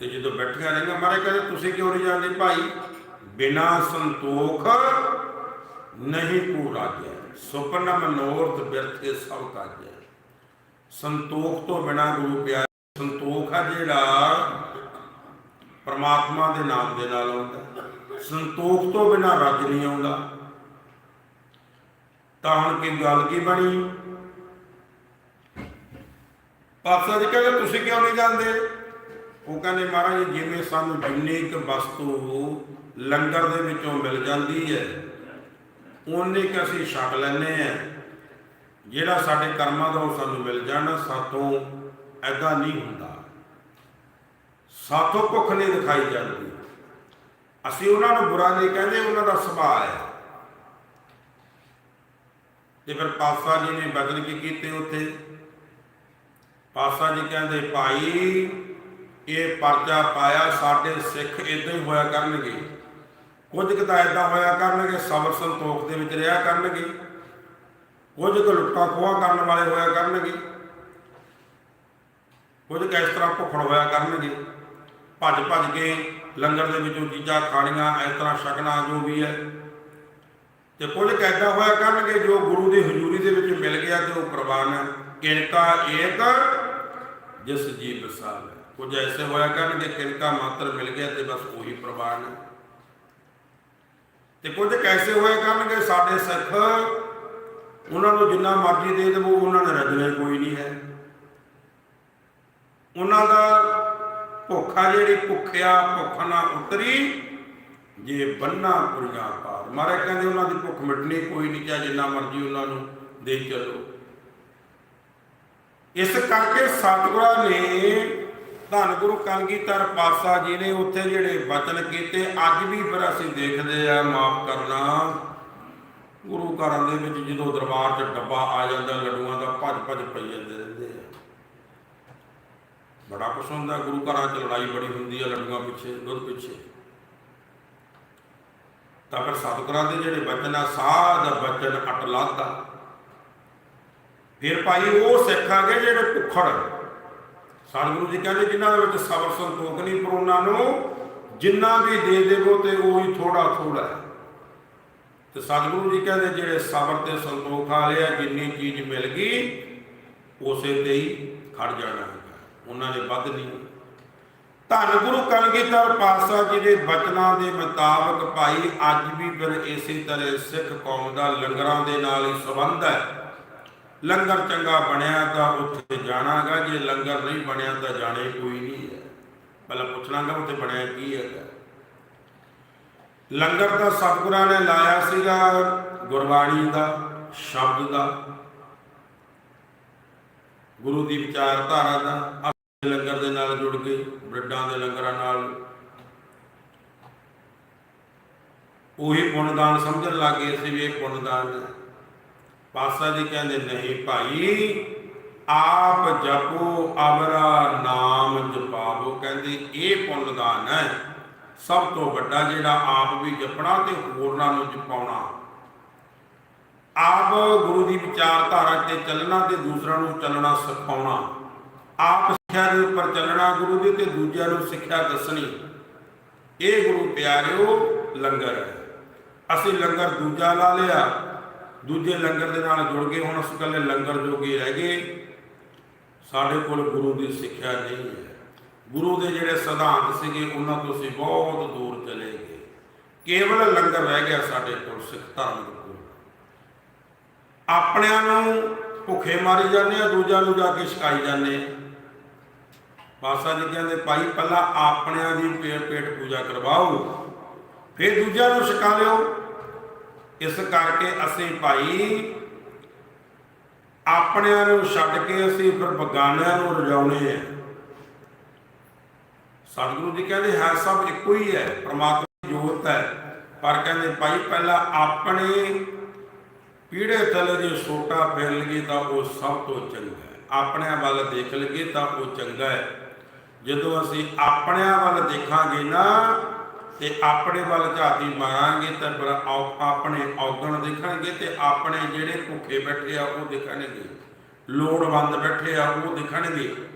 ਤੇ ਜਦੋਂ ਬੈਠੀਆਂ ਰਹੀਆਂ, ਮਾਰੇ ਕਹਿੰਦੇ, ਤੁਸੀਂ ਕਿਉਂ ਨਹੀਂ ਜਾਂਦੇ ਭਾਈ? ਬਿਨਾ ਸੰਤੋਖ ਨਹੀਂ ਕੋ ਰਾਜਿਆ ਸੁਪਨ ਮਨੋਰਥ ਬਿਰਥੇ ਸਭ ਕਾਜਿਆ ਸੰਤੋਖ ਤੋਂ ਬਿਨਾ ਗੁਰੂ ਪਿਆਰੇ ਸੰਤੋਖ ਆ ਜਿਹੜਾ ਪਰਮਾਤਮਾ ਦੇ ਨਾਮ ਦੇ ਨਾਲ ਆਉਂਦਾ। ਸੰਤੋਖ ਤੋਂ ਬਿਨਾ ਰੱਜ ਨਹੀਂ ਆਉਂਦਾ। ਤਾਂ ਹੁਣ ਕੀ ਗੱਲ ਕੀ ਬਣੀ? ਪਾਤਸ਼ਾਹ ਜੀ ਕਹਿੰਦੇ, ਤੁਸੀਂ ਕਿਉਂ ਨਹੀਂ ਜਾਂਦੇ? ਉਹ ਕਹਿੰਦੇ, ਮਹਾਰਾਜ ਜਿਵੇਂ ਸਾਨੂੰ ਜਿੰਨੀ ਇੱਕ ਵਸਤੂ ਲੰਗਰ ਦੇ ਵਿੱਚੋਂ ਮਿਲ ਜਾਂਦੀ ਹੈ। ਉਨੇ ਕਿ ਅਸੀਂ ਛਕ ਲੈਨੇ ਆ ਜਿਹੜਾ ਸਾਡੇ ਕਰਮਾਂ ਦਾ ਸਾਨੂੰ ਮਿਲ ਜਾਣਾ, ਸਾਤੋਂ ਐਦਾਂ ਨਹੀਂ ਹੁੰਦਾ। ਸਾਤੋਂ ਭੁੱਖ ਨਹੀਂ ਦਿਖਾਈ ਜਾਂਦੀ। ਅਸੀਂ ਉਹਨਾਂ ਨੂੰ ਬੁਰਾ ਨਹੀਂ ਕਹਿੰਦੇ, ਉਹਨਾਂ ਦਾ ਸੁਭਾਅ ਹੈ। ਤੇ ਫਿਰ ਪਾਸਾ ਜੀ ਨੇ ਬਦਲ ਕੀ ਕੀਤੇ ਉੱਥੇ। ਪਾਸਾ ਜੀ ਕਹਿੰਦੇ, ਭਾਈ, ਇਹ ਪਰਚਾ ਪਾਇਆ, ਸਾਡੇ ਸਿੱਖ ਇਦਾਂ ਹੀ ਹੋਇਆ ਕਰਨਗੇ। ਕੁਝ ਕੁ ਤਾਂ ਇਦਾਂ ਹੋਇਆ ਕਰਨਗੇ ਸਬਰ ਸੰਤੋਖ ਦੇ ਵਿੱਚ ਰਿਹਾ ਕਰਨਗੇ ਕੁਝ ਕੁ ਲੁੱਟਾਂ ਖੋਹਾਂ ਕਰਨ ਵਾਲੇ ਹੋਇਆ ਕਰਨਗੇ। ਕੁਝ ਕੁ ਇਸ ਤਰ੍ਹਾਂ ਭੁੱਖੜ ਹੋਇਆ ਕਰਨਗੇ। ਭੱਜ ਭੱਜ ਕੇ ਲੰਗਰ ਦੇ ਵਿੱਚੋਂ ਚੀਜ਼ਾਂ ਖਾਣੀਆਂ, ਇਸ ਤਰ੍ਹਾਂ ਛਕਣਾ ਜੋ ਵੀ ਹੈ। ਤੇ ਕੁਝ ਕੁ ਏਦਾਂ ਹੋਇਆ ਕਰਨਗੇ, ਜੋ ਗੁਰੂ ਦੀ ਹਜ਼ੂਰੀ ਦੇ ਵਿੱਚ ਮਿਲ ਗਿਆ ਤੇ ਉਹ ਪ੍ਰਵਾਨ ਹੈ। ਕਿਣਕਾ ਏਕ ਜਿਸ ਜੀ ਵਿਸਾਲ ਹੈ। ਕੁਝ ਐਸੇ ਹੋਇਆ ਕਰਨਗੇ ਕਿਨਕਾ ਮਾਤਰ ਮਿਲ ਗਿਆ ਤੇ ਬਸ ਉਹੀ ਪ੍ਰਵਾਨ ਹੈ। ਤੇ ਕੁਝ ਕੈਸੇ ਹੋਏ ਕਰਨਗੇ ਸਾਡੇ ਸਿੱਖ, ਉਹਨਾਂ ਨੂੰ ਜਿੰਨਾ ਮਰਜ਼ੀ ਦੇ ਦੇਵੋ, ਉਹਨਾਂ ਨੇ ਰੱਜਣਾ ਕੋਈ ਨਹੀਂ ਹੈ। ਉਹਨਾਂ ਦਾ ਭੁੱਖਾ ਜਿਹੜੀ ਭੁੱਖਿਆ ਭੁੱਖ ਨਾ ਉਤਰੀ, ਜੇ ਬੰਨਾ ਪੁਰੀਆਂ ਪਾਰ ਮਾਰੇ ਕਹਿੰਦੇ ਉਹਨਾਂ ਦੀ ਭੁੱਖ ਮਿਟਣੀ ਕੋਈ ਨਹੀਂ, ਚਾਹੇ ਜਿੰਨਾ ਮਰਜ਼ੀ ਉਹਨਾਂ ਨੂੰ ਦੇ ਚਲੋ। ਇਸ ਕਰਕੇ ਸਤਿਗੁਰਾਂ ਨੇ ਧੰਨ ਗੁਰੂ ਕਲਗੀਧਰ ਪਾਸਾ ਜੀ ਨੇ ਉੱਥੇ ਜਿਹੜੇ ਬਚਨ ਕੀਤੇ, ਅੱਜ ਵੀ ਫਿਰ ਅਸੀਂ ਦੇਖਦੇ ਆ, ਮਾਫ ਕਰਨਾ। ਗੁਰੂ ਘਰਾਂ ਦੇ ਵਿੱਚ ਜਦੋਂ ਦਰਬਾਰ 'ਚ ਡੱਬਾ ਆ ਜਾਂਦਾ, ਲੱਡੂਆਂ ਦਾ ਭੱਜ ਭੱਜ ਪਈ ਜਾਂਦੇ ਰਹਿੰਦੇ ਆ। ਬੜਾ ਕੁਛ ਹੁੰਦਾ, ਗੁਰੂ ਘਰਾਂ 'ਚ ਲੜਾਈ ਬੜੀ ਹੁੰਦੀ ਆ, ਲੱਡੂਆਂ ਪਿੱਛੇ, ਦੁੱਧ ਪਿੱਛੇ। ਤਾਂ ਫਿਰ ਸਤਿਗੁਰਾਂ ਦੇ ਜਿਹੜੇ ਬਚਨ ਆ, ਸਾਧ ਬਚਨ ਅਟ ਲਾਦਾ ਫਿਰ ਭਾਈ ਉਹ ਸਿੱਖਾਂਗੇ ਜਿਹੜੇ ਭੁੱਖੜ। ਸਤਿਗੁਰੂ ਜੀ ਕਹਿੰਦੇ ਜਿਨ੍ਹਾਂ ਦੇ ਵਿੱਚ ਸਬਰ ਸੰਤੋਖ ਨਹੀਂ, ਪਰ ਉਹਨਾਂ ਨੂੰ ਜਿੰਨਾ ਵੀ ਦੇ ਦੇਵੋ ਤੇ ਉਹੀ ਥੋੜਾ ਥੋੜਾ ਹੈ। ਤੇ ਸਤਿਗੁਰੂ ਜੀ ਕਹਿੰਦੇ ਜਿਹੜੇ ਸਬਰ ਤੇ ਸੰਤੋਖ ਵਾਲੇ ਆ ਜਿੰਨੀ ਚੀਜ਼ ਮਿਲ ਗਈ, ਉਸੇ ਤੇ ਹੀ ਖੜ ਜਾਣਾ ਹੈ। ਉਹਨਾਂ ਨੇ ਵੱਧ ਨਹੀਂ ਧੰਨ ਗੁਰੂ ਕਲਗੀਧਰ ਪਾਤਸ਼ਾਹ ਜੀ ਦੇ ਬਚਨਾਂ ਦੇ ਮੁਤਾਬਕ ਭਾਈ, ਅੱਜ ਵੀ ਫਿਰ ਇਸੇ ਤਰ੍ਹਾਂ ਸਿੱਖ ਕੌਮ ਦਾ ਲੰਗਰਾਂ ਦੇ ਨਾਲ ਹੀ ਸੰਬੰਧ ਹੈ। ਲੰਗਰ ਚੰਗਾ ਬਣਿਆ ਤਾਂ ਉੱਥੇ ਜਾਣਾਗਾ, ਜੇ ਲੰਗਰ ਨਹੀਂ ਬਣਿਆ ਤਾਂ ਜਾਣੇ ਕੋਈ ਨਹੀਂ ਹੈ। ਪਹਿਲਾਂ ਪੁੱਛਣਾਗਾ ਉੱਥੇ ਬਣਿਆ ਕੀ ਹੈਗਾ। ਲੰਗਰ ਤਾਂ ਸਤਿਗੁਰਾਂ ਨੇ ਲਾਇਆ ਸੀਗਾ, ਗੁਰਬਾਣੀ ਦਾ, ਸ਼ਬਦ ਦਾ। ਗੁਰੂ ਦੀ ਵਿਚਾਰਧਾਰਾ ਦਾ ਅਸੀਂ ਲੰਗਰ ਦੇ ਨਾਲ ਜੁੜ ਗਏ ਬ੍ਰਿਡਾਂ ਦੇ ਲੰਗਰਾਂ ਨਾਲ। ਉਹੀ ਪੁੰਨਦਾਨ ਸਮਝਣ ਲੱਗੇ ਸੀ ਵੀ ਇਹ ਪੁੰਨਦਾਨ ਹੈ। ਪਾਸਾ ਜੀ ਕਹਿੰਦੇ, ਨਹੀਂ ਭਾਈ, ਆਪ ਜਪੋ ਅਵਰਾ ਨਾਮ ਜਪਾਵੋ। ਕਹਿੰਦੇ, ਇਹ ਪੁੰਨਦਾਨ ਹੈ। ਸਭ ਤੋਂ ਵੱਡਾ ਜਿਹੜਾ ਆਪ ਵੀ ਜਪਣਾ ਤੇ ਹੋਰਨਾਂ ਨੂੰ ਜਪਾਉਣਾ। ਆਪ ਗੁਰੂ ਦੀ ਵਿਚਾਰਧਾਰਾ ਤੇ ਚੱਲਣਾ ਤੇ ਦੂਸਰਿਆਂ ਨੂੰ ਚੱਲਣਾ ਸਿਖਾਉਣਾ। ਆਪ ਸਿੱਖਿਆ ਦੇ ਉੱਪਰ ਚੱਲਣਾ ਗੁਰੂ ਦੀ ਤੇ ਦੂਜਿਆਂ ਨੂੰ ਸਿੱਖਿਆ ਦੱਸਣੀ। ਇਹ ਗੁਰੂ ਪਿਆਰਿਓ, ਲੰਗਰ ਹੈ। ਅਸੀਂ ਲੰਗਰ ਦੂਜਾ ਲਾ ਲਿਆ। ਦੂਜੇ ਲੰਗਰ ਦੇ ਨਾਲ ਜੁੜ ਗਏ, ਹੁਣ ਅਸੀਂ ਇਕੱਲੇ ਲੰਗਰ ਜੋਗੇ ਰਹਿ ਗਏ। ਸਾਡੇ ਕੋਲ ਗੁਰੂ ਦੀ ਸਿੱਖਿਆ ਨਹੀਂ ਹੈ। ਗੁਰੂ ਦੇ ਜਿਹੜੇ ਸਿਧਾਂਤ ਸੀਗੇ, ਉਹਨਾਂ ਤੋਂ ਅਸੀਂ ਬਹੁਤ ਦੂਰ ਚਲੇ ਗਏ। ਕੇਵਲ ਲੰਗਰ ਰਹਿ ਗਿਆ ਸਾਡੇ ਕੋਲ, ਸਿੱਖ ਧਰਮ ਦੇ ਕੋਲ। ਆਪਣਿਆਂ ਨੂੰ ਭੁੱਖੇ ਮਾਰੀ ਜਾਂਦੇ ਆ, ਦੂਜਿਆਂ ਨੂੰ ਜਾ ਕੇ ਛਕਾਈ ਜਾਂਦੇ ਆ। ਪਾਸਾ ਜੀ ਕਹਿੰਦੇ, ਭਾਈ, ਪਹਿਲਾਂ ਆਪਣਿਆਂ ਦੀ ਪੇਟ ਪੇਟ ਪੂਜਾ ਕਰਵਾਓ, ਫਿਰ ਦੂਜਿਆਂ ਨੂੰ ਛਕਾ ਲਿਓ। ਇਸ ਕਰਕੇ ਅਸੀਂ ਭਾਈ ਆਪਣਿਆਂ ਨੂੰ ਛੱਡ ਕੇ ਅਸੀਂ ਫਿਰ ਬਗਾਨਿਆਂ ਨੂੰ ਰਜਾਉਣੇ ਆ। ਸਤਿਗੁਰੂ ਜੀ ਕਹਿੰਦੇ ਹੈ ਸਭ ਇੱਕੋ ਹੀ ਹੈ, ਪ੍ਰਮਾਤਮਾ ਦੀ ਜੋਤ ਹੈ। ਪਰ ਕਹਿੰਦੇ ਭਾਈ ਪਹਿਲਾਂ ਆਪਣੇ ਪੀੜੇ ਥੱਲੇ ਜੇ ਛੋਟਾ ਫਿਰ ਲਈਏ ਤਾਂ ਉਹ ਸਭ ਤੋਂ ਚੰਗਾ ਹੈ। ਆਪਣਿਆਂ ਵੱਲ ਦੇਖ ਲਈਏ ਤਾਂ ਉਹ ਚੰਗਾ ਹੈ। ਜਦੋਂ ਅਸੀਂ ਆਪਣਿਆਂ ਵੱਲ ਦੇਖਾਂਗੇ ਨਾ ਤੇ ਆਪਣੇ ਵੱਲ ਝਾਤੀ ਮਾਰਾਂਗੇ ਤਾਂ ਆਪਣੇ ਔਗਣ ਦੇਖਣਗੇ ਤੇ ਆਪਣੇ ਜਿਹੜੇ ਭੁੱਖੇ ਬੈਠੇ ਆ ਉਹ ਦਿਖਣਗੇ। ਲੋੜਵੰਦ ਬੈਠੇ ਆ ਉਹ ਦਿਖਣਗੇ।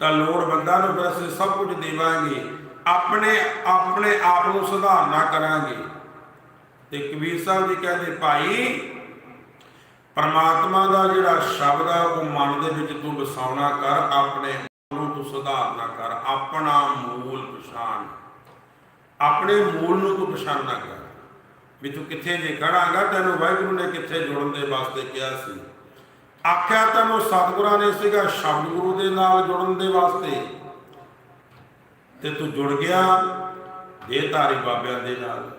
ਤਾਂ ਲੋੜਵੰਦਾਂ ਨੂੰ ਫਿਰ ਅਸੀਂ ਸਭ ਕੁਝ ਦੇਵਾਂਗੇ। ਆਪਣੇ ਆਪਣੇ ਆਪ ਨੂੰ ਸੁਧਾਰਨਾ ਕਰਾਂਗੇ। ਤੇ ਕਬੀਰ ਸਾਹਿਬ ਜੀ ਕਹਿੰਦੇ, ਭਾਈ, ਪਰਮਾਤਮਾ ਦਾ ਜਿਹੜਾ ਸ਼ਬਦ ਆ, ਉਹ ਮਨ ਦੇ ਵਿੱਚ ਤੂੰ ਵਸਾਉਣਾ ਕਰ, ਆਪਣੇ ਆਪ ਨੂੰ ਤੂੰ ਸੁਧਾਰਨਾ ਕਰ। ਆਪਣਾ ਮੂਲ ਪਛਾਣ। ਆਪਣੇ ਮੂਲ ਨੂੰ ਤੂੰ ਪਛਾਣਨਾ ਕਰ। ਵੀ ਤੂੰ ਕਿੱਥੇ ਜੇ ਖੜਾਂਗਾ, ਤੈਨੂੰ ਵਾਹਿਗੁਰੂ ਨੇ ਕਿੱਥੇ ਜੁੜਨ ਦੇ ਵਾਸਤੇ ਕਿਹਾ ਸੀ। ਆਖਿਆ ਤੈਨੂੰ ਸਤਿਗੁਰਾਂ ਨੇ ਸੀਗਾ, ਸ਼ਬਦ ਗੁਰੂ ਦੇ ਨਾਲ ਜੁੜਨ ਦੇ ਵਾਸਤੇ। ਤੇ ਤੂੰ ਜੁੜ ਗਿਆ ਦੇਹਧਾਰੀ ਬਾਬਿਆਂ ਦੇ ਨਾਲ।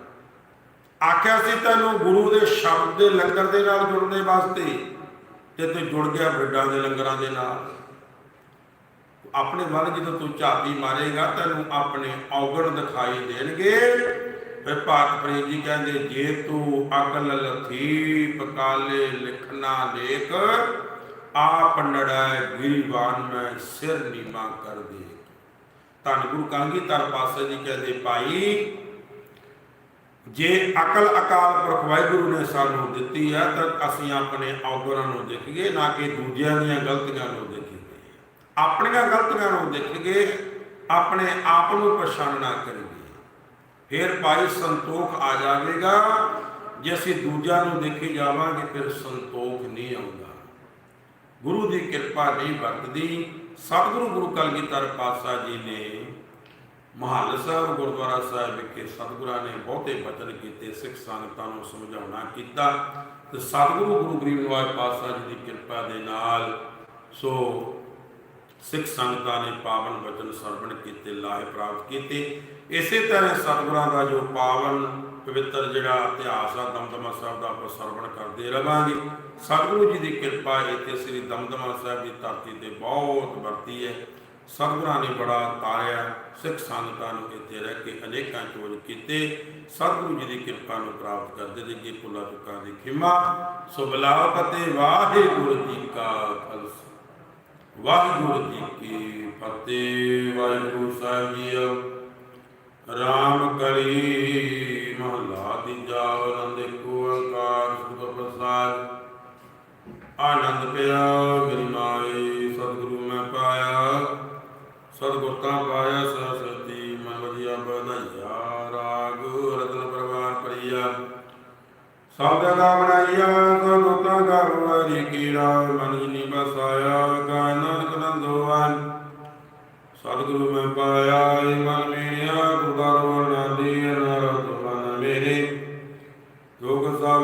ਆਖਿਆ ਸੀ ਤੈਨੂੰ ਗੁਰੂ ਦੇ ਸ਼ਬਦ ਦੇ ਲੰਗਰ ਦੇ ਨਾਲ ਜੁੜਨ ਦੇ ਵਾਸਤੇ ਤੇ ਤੂੰ ਜੁੜ ਗਿਆ ਬ੍ਰਿਡਾਂ ਦੇ ਲੰਗਰਾਂ ਦੇ ਨਾਲ। ਆਪਣੇ ਵੱਲ ਜਦੋਂ ਤੂੰ ਝਾਤੀ ਮਾਰੇਗਾ, ਤੈਨੂੰ ਆਪਣੇ ਔਗਣ ਦਿਖਾਈ ਦੇਣਗੇ। ਫਿਰ ਭਾਰਤ ਪ੍ਰੇਮ ਜੀ ਕਹਿੰਦੇ, ਜੇ ਤੂੰ ਅਕਲ ਲਥੀ ਪਕਾਲੇ ਲਿਖਣਾ ਲੇਖ, ਆਪ ਨੜੈ ਗਿਰੀਵਾਨ, ਮੈਂ ਸਿਰ ਨੀਵਾ ਕਰ ਦੇ ਧੰਨ ਗੁਰੂ ਕਾਂਗੀ ਤਰ ਪਾਸੇ ਜੀ ਕਹਿੰਦੇ, ਭਾਈ, ਜੇ ਅਕਲ ਅਕਾਲ ਪੁਰਖ ਵਾਹਿਗੁਰੂ ਨੇ ਸਾਨੂੰ ਦਿੱਤੀ ਹੈ, ਤਾਂ ਅਸੀਂ ਆਪਣੇ ਔਗਣਾਂ ਨੂੰ ਦੇਖੀਏ, ਨਾ ਕਿ ਦੂਜਿਆਂ ਦੀਆਂ ਗਲਤੀਆਂ ਨੂੰ ਦੇਖੀਏ। ਆਪਣੀਆਂ ਗਲਤੀਆਂ ਨੂੰ ਦੇਖ ਕੇ ਆਪਣੇ ਆਪ ਨੂੰ ਪਛਾਣਨਾ ਕਰੀਏ। ਫਿਰ ਭਾਈ ਸੰਤੋਖ ਆ ਜਾਵੇਗਾ। ਜੇ ਅਸੀਂ ਦੂਜਿਆਂ ਨੂੰ ਦੇਖੀ ਜਾਵਾਂਗੇ, ਫਿਰ ਸੰਤੋਖ ਨਹੀਂ ਆਉਂਦਾ। ਗੁਰੂ ਦੀ ਕਿਰਪਾ ਨਹੀਂ ਵਰਤਦੀ। ਸਤਿਗੁਰੂ ਗੁਰੂ ਕਲਗੀਧਰ ਪਾਤਸ਼ਾਹ ਜੀ ਨੇ ਮਹੱਲ ਸਾਹਿਬ, ਗੁਰਦੁਆਰਾ ਸਾਹਿਬ ਵਿਖੇ ਸਤਿਗੁਰਾਂ ਨੇ ਬਹੁਤੇ ਬਚਨ ਕੀਤੇ, ਸਿੱਖ ਸੰਗਤਾਂ ਨੂੰ ਸਮਝਾਉਣਾ ਕੀਤਾ ਤੇ ਸਤਿਗੁਰੂ ਗੁਰੂ ਗਰੀਬ ਨਿਵਾਜ ਪਾਤਸ਼ਾਹ ਜੀ ਦੀ ਕਿਰਪਾ ਦੇ ਨਾਲ ਸੋ ਸਿੱਖ ਸੰਗਤਾਂ ਨੇ ਪਾਵਨ ਵਚਨ ਸਰਵਣ ਕੀਤੇ, ਲਾਹੇ ਪ੍ਰਾਪਤ ਕੀਤੇ। ਇਸੇ ਤਰ੍ਹਾਂ ਸਤਿਗੁਰਾਂ ਦਾ ਜੋ ਪਾਵਨ ਪਵਿੱਤਰ ਜਿਹੜਾ ਇਤਿਹਾਸ ਆ, ਦਮਦਮਾ ਸਾਹਿਬ ਦਾ ਆਪਾਂ ਸਰਵਣ ਕਰਦੇ ਰਵਾਂਗੇ। ਸਤਿਗੁਰੂ ਜੀ ਦੀ ਕਿਰਪਾ ਇੱਥੇ ਸ੍ਰੀ ਦਮਦਮਾ ਸਾਹਿਬ ਦੀ ਧਰਤੀ ਤੇ ਬਹੁਤ ਵਰਤੀ ਹੈ। ਸਤਿਗੁਰਾਂ ਨੇ ਬੜਾ ਤਾਰਿਆ, ਸਿੱਖ ਸੰਗਤਾਂ ਨੂੰ ਇੱਥੇ ਰਹਿ ਕੇ ਅਨੇਕਾਂ ਚੋਜ ਕੀਤੇ। ਸਤਿਗੁਰੂ ਜੀ ਦੀ ਕਿਰਪਾ ਨੂੰ ਪ੍ਰਾਪਤ ਕਰਦੇ ਦੇ ਕੀ ਭੁੱਲਾ ਚੁੱਕਾਂ ਦੀ ਖਿਮਾ। ਸੋ ਬਲਾਵ ਫਤਿਹ ਵਾਹਿਗੁਰੂ ਜੀ ਕਾ ਖਾਲਸਾ। ਵਾਹਿਗੁਰੂ ਜੀ ਕੀ ਫਤਿਹ, ਵਾਹਿਗੁਰੂ ਸਾਹਿਬ ਜੀਓ। ਰਾਮ ਕਲੀ ਮਹਲਾ ਤੀਜਾ ਆਨੰਦ ਏਕ ਓੰਕਾਰ ਸੁਖ ਪ੍ਰਸਾਦ। ਆਨੰਦ ਪਿਆ, ਮੇਰੀ ਮਾਏ, ਸਤਿਗੁਰੂ ਮੈਂ ਪਾਇਆ। ਸਤਿਗੁਰ ਤਾਂ ਪਾਇਆ ਸਰਸਵਤੀ ਸਬਦ ਦਾ ਬਣਾਈਆ ਕੋ ਦੁਤਾ ਗਵਰੀ ਕੀਰਾ ਮਨਜਨੀ ਬਸਾਇਆ ਕਾ ਨਾਨਕ ਸਤਿਗੁਰੂ ਮੈਂ ਪਾਇਆ ਏ ਮਨ ਮੇਰਿਆ ਗੁਰਦਾਰ ਵਰਨਾ ਦੀ ਅਨਾਰਤ ਮਨ ਮੇਰੇ। ਜੋਗ ਸਭ